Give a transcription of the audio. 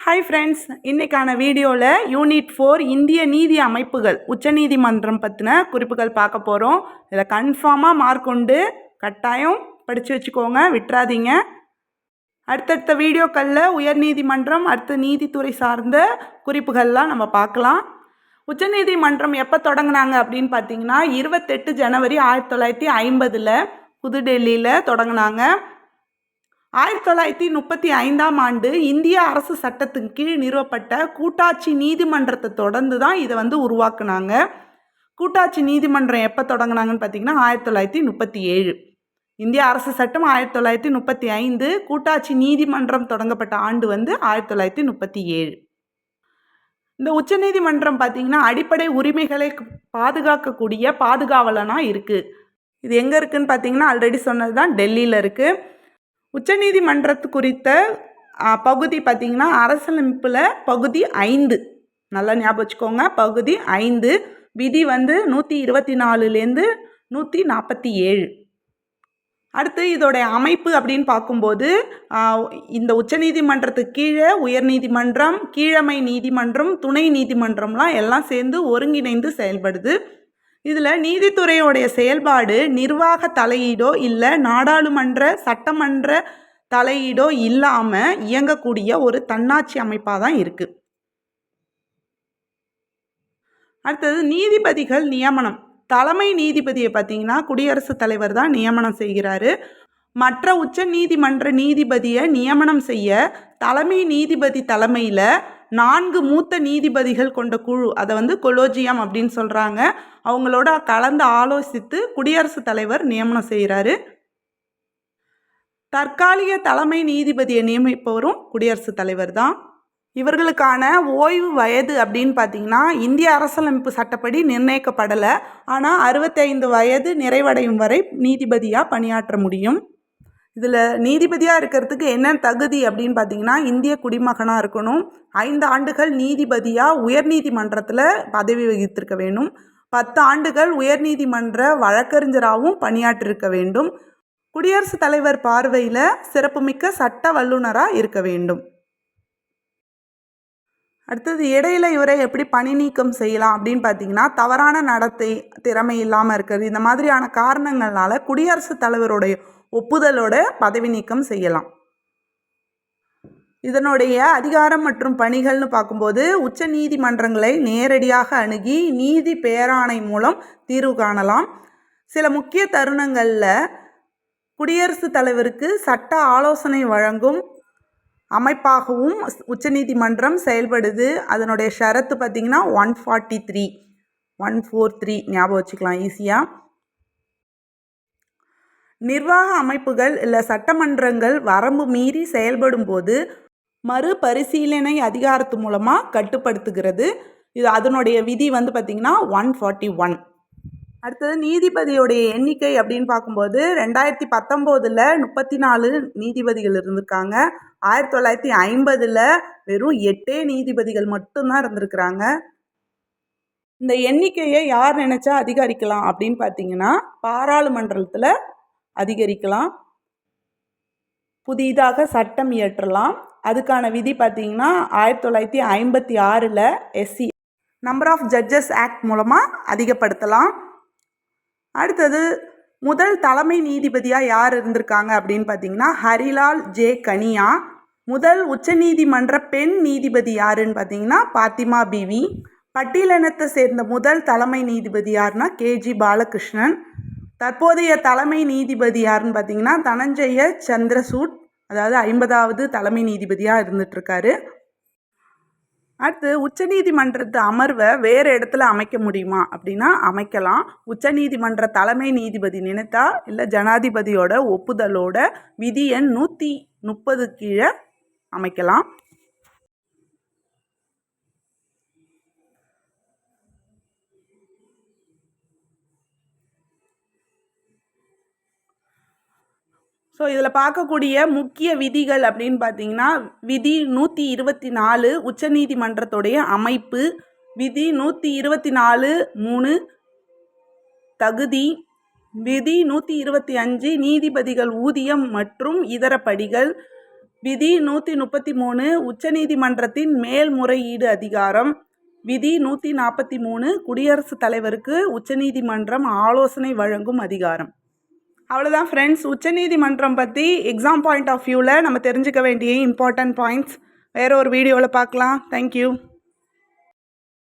Hi friends இன்றைக்கான வீடியோவில் unit four இந்திய நீதி அமைப்புகள் உச்சநீதிமன்றம் பற்றின குறிப்புகள் பார்க்க போகிறோம் இதில் கன்ஃபார்மாக மார்க் உண்டு. கட்டாயம் படித்து வச்சுக்கோங்க விட்டுறாதீங்க. அடுத்தடுத்த வீடியோக்களில் உயர்நீதிமன்றம் அடுத்த நீதித்துறை சார்ந்த குறிப்புகள்லாம் நம்ம பார்க்கலாம். உச்சநீதிமன்றம் எப்போ தொடங்கினாங்க அப்படின்னு பார்த்தீங்கன்னா இருபத்தெட்டு ஜனவரி ஆயிரத்தி தொள்ளாயிரத்தி ஐம்பதில் புதுடெல்லியில் தொடங்கினாங்க. ஆயிரத்தி தொள்ளாயிரத்தி முப்பத்தி ஐந்தாம் ஆண்டு இந்திய அரசு சட்டத்தின் கீழ் நிறுவப்பட்ட கூட்டாட்சி நீதிமன்றத்தை தொடர்ந்து தான் இதை வந்து உருவாக்குனாங்க. கூட்டாட்சி நீதிமன்றம் எப்போ தொடங்கினாங்கன்னு பார்த்தீங்கன்னா ஆயிரத்தி தொள்ளாயிரத்தி முப்பத்தி ஏழு. இந்திய அரசு சட்டம் ஆயிரத்தி தொள்ளாயிரத்தி முப்பத்தி ஐந்து கூட்டாட்சி நீதிமன்றம் தொடங்கப்பட்ட ஆண்டு வந்து ஆயிரத்தி தொள்ளாயிரத்தி முப்பத்தி ஏழு. இந்த உச்சநீதிமன்றம் பார்த்தீங்கன்னா அடிப்படை உரிமைகளை பாதுகாக்கக்கூடிய பாதுகாவலனாக இருக்குது இது எங்கே இருக்குதுன்னு பார்த்தீங்கன்னா ஆல்ரெடி சொன்னது தான் டெல்லியில் இருக்குது உச்சநீதிமன்றத்து குறித்த பகுதி பார்த்திங்கன்னா அரசியலமைப்பில் பகுதி ஐந்து. நல்லா ஞாபகம் வச்சுக்கோங்க. பகுதி ஐந்து விதி வந்து நூற்றி இருபத்தி நாலுலேருந்து நூற்றி நாற்பத்தி ஏழு. அடுத்து இதோடைய அமைப்பு அப்படின்னு பார்க்கும்போது இந்த உச்சநீதிமன்றத்துக்கு கீழே உயர்நீதிமன்றம் கீழமை நீதிமன்றம் துணை நீதிமன்றம்லாம் எல்லாம் சேர்ந்து ஒருங்கிணைந்து செயல்படுது. இதில் நீதித்துறையோடைய செயல்பாடு நிர்வாக தலையீடோ இல்லை நாடாளுமன்ற சட்டமன்ற தலையீடோ இல்லாமல் இயங்கக்கூடிய ஒரு தன்னாட்சி அமைப்பாக தான் இருக்குது அடுத்தது நீதிபதிகள் நியமனம். தலைமை நீதிபதியை பார்த்தீங்கன்னா குடியரசுத் தலைவர் தான் நியமனம் செய்கிறாரு. மற்ற உச்ச நீதிமன்ற நீதிபதியை நியமனம் செய்ய தலைமை நீதிபதி தலைமையில் நான்கு மூத்த நீதிபதிகள் கொண்ட குழு அதை வந்து கொலோஜியம் அப்படின்னு சொல்கிறாங்க அவங்களோட கலந்து ஆலோசித்து குடியரசுத் தலைவர் நியமனம் செய்கிறாரு தற்காலிக தலைமை நீதிபதியை நியமிப்பவரும் குடியரசுத் தலைவர் தான். இவர்களுக்கான ஓய்வு வயது அப்படின்னு பார்த்தீங்கன்னா இந்திய அரசியலமைப்பு சட்டப்படி நிர்ணயிக்கப்படலை. ஆனால் அறுபத்தைந்து வயது நிறைவடையும் வரை நீதிபதியாக பணியாற்ற முடியும். இதில் நீதிபதியாக இருக்கிறதுக்கு என்ன தகுதி அப்படின்னு பார்த்தீங்கன்னா இந்திய குடிமகனாக இருக்கணும். ஐந்து ஆண்டுகள் நீதிபதியாக உயர்நீதிமன்றத்தில் பதவி வகித்திருக்க வேண்டும். பத்து ஆண்டுகள் உயர்நீதிமன்ற வழக்கறிஞராகவும் பணியாற்றிருக்க வேண்டும். குடியரசுத் தலைவர் பார்வையில் சிறப்புமிக்க சட்ட வல்லுநராக இருக்க வேண்டும். அடுத்தது இடையில இவரை எப்படி பணி நீக்கம் செய்யலாம் அப்படின்னு பார்த்தீங்கன்னா தவறான நடத்தை திறமை இல்லாமல் இருக்கிறது. இந்த மாதிரியான காரணங்களால குடியரசுத் தலைவருடைய ஒப்புதலோட பதவி நீக்கம் செய்யலாம். இதனுடைய அதிகாரம் மற்றும் பணிகள்னு பார்க்கும்போது உச்ச நீதிமன்றங்களை நேரடியாக அணுகி நீதி பேராணை மூலம் தீர்வு காணலாம். சில முக்கிய தருணங்களில் குடியரசுத் தலைவருக்கு சட்ட ஆலோசனை வழங்கும் அமைப்பாகவும் உச்சநீதிமன்றம் செயல்படுது. அதனுடைய ஷரத்து பார்த்திங்கன்னா one forty three one four three ஞாபகம் வச்சுக்கலாம் ஈஸியாக நிர்வாக அமைப்புகள் இல்லை சட்டமன்றங்கள் வரம்பு மீறி செயல்படும் போது மறுபரிசீலனை அதிகாரத்து மூலமாக கட்டுப்படுத்துகிறது. இது அதனுடைய விதி வந்து பார்த்திங்கன்னா ஒன் ஃபார்ட்டி ஒன் அடுத்தது நீதிபதியோடைய எண்ணிக்கை அப்படின்னு பார்க்கும்போது ரெண்டாயிரத்தி பத்தொம்போதில் முப்பத்தி நாலு நீதிபதிகள் இருந்திருக்காங்க. ஆயிரத்தி தொள்ளாயிரத்தி ஐம்பதில் வெறும் எட்டே நீதிபதிகள் மட்டும்தான் இருந்திருக்கிறாங்க. இந்த எண்ணிக்கையை யார் நினச்சா அதிகரிக்கலாம் அப்படின்னு பார்த்தீங்கன்னா பாராளுமன்றத்தில் அதிகரிக்கலாம். புதிதாக சட்டம் இயற்றலாம். அதுக்கான விதி பார்த்தீங்கன்னா ஆயிரத்தி தொள்ளாயிரத்தி ஐம்பத்தி ஆறில் SC number of judges act மூலமாக அதிகப்படுத்தலாம். அடுத்தது முதல் தலைமை நீதிபதியாக யார் இருந்திருக்காங்க அப்படின்னு பார்த்தீங்கன்னா ஹரிலால் ஜே கனியா. முதல் உச்சநீதிமன்ற பெண் நீதிபதி யாருன்னு பார்த்தீங்கன்னா பாத்திமா பிவி. பட்டியலினத்தை சேர்ந்த முதல் தலைமை நீதிபதி யாருன்னா கேஜி பாலகிருஷ்ணன். தற்போதைய தலைமை நீதிபதி யாருன்னு பார்த்தீங்கன்னா தனஞ்சய சந்திரசூட். அதாவது ஐம்பதாவது தலைமை நீதிபதியாக இருந்துகிட்ருக்காரு அடுத்து உச்சநீதிமன்றத்து அமர்வை வேறு இடத்துல அமைக்க முடியுமா? அப்படின்னா அமைக்கலாம். உச்சநீதிமன்ற தலைமை நீதிபதி நினைத்தா இல்லை ஜனாதிபதியோட ஒப்புதலோட விதி எண் நூற்றி முப்பது கீழே அமைக்கலாம். ஸோ இதில் பார்க்கக்கூடிய முக்கிய விதிகள் அப்படின்னு பார்த்தீங்கன்னா விதி நூற்றி இருபத்தி நாலு உச்சநீதிமன்றத்துடைய அமைப்பு விதி நூற்றி இருபத்தி நாலு மூணு தகுதி விதி நூற்றி இருபத்தி அஞ்சு நீதிபதிகள் ஊதியம் மற்றும் இதர படிகள் விதி நூற்றி முப்பத்தி மூணு உச்சநீதிமன்றத்தின் மேல்முறையீடு அதிகாரம் விதி நூற்றி நாற்பத்தி மூணு குடியரசுத் தலைவருக்கு உச்சநீதிமன்றம் ஆலோசனை வழங்கும் அதிகாரம். அவ்வளோதான் ஃப்ரெண்ட்ஸ் உச்சநீதிமன்றம் பற்றி எக்ஸாம் பாயிண்ட் ஆஃப் வியூவில் நம்ம தெரிஞ்சுக்க வேண்டிய இம்பார்ட்டன்ட் பாயிண்ட்ஸ் வேறு ஒரு வீடியோவில் பார்க்கலாம். தேங்க்யூ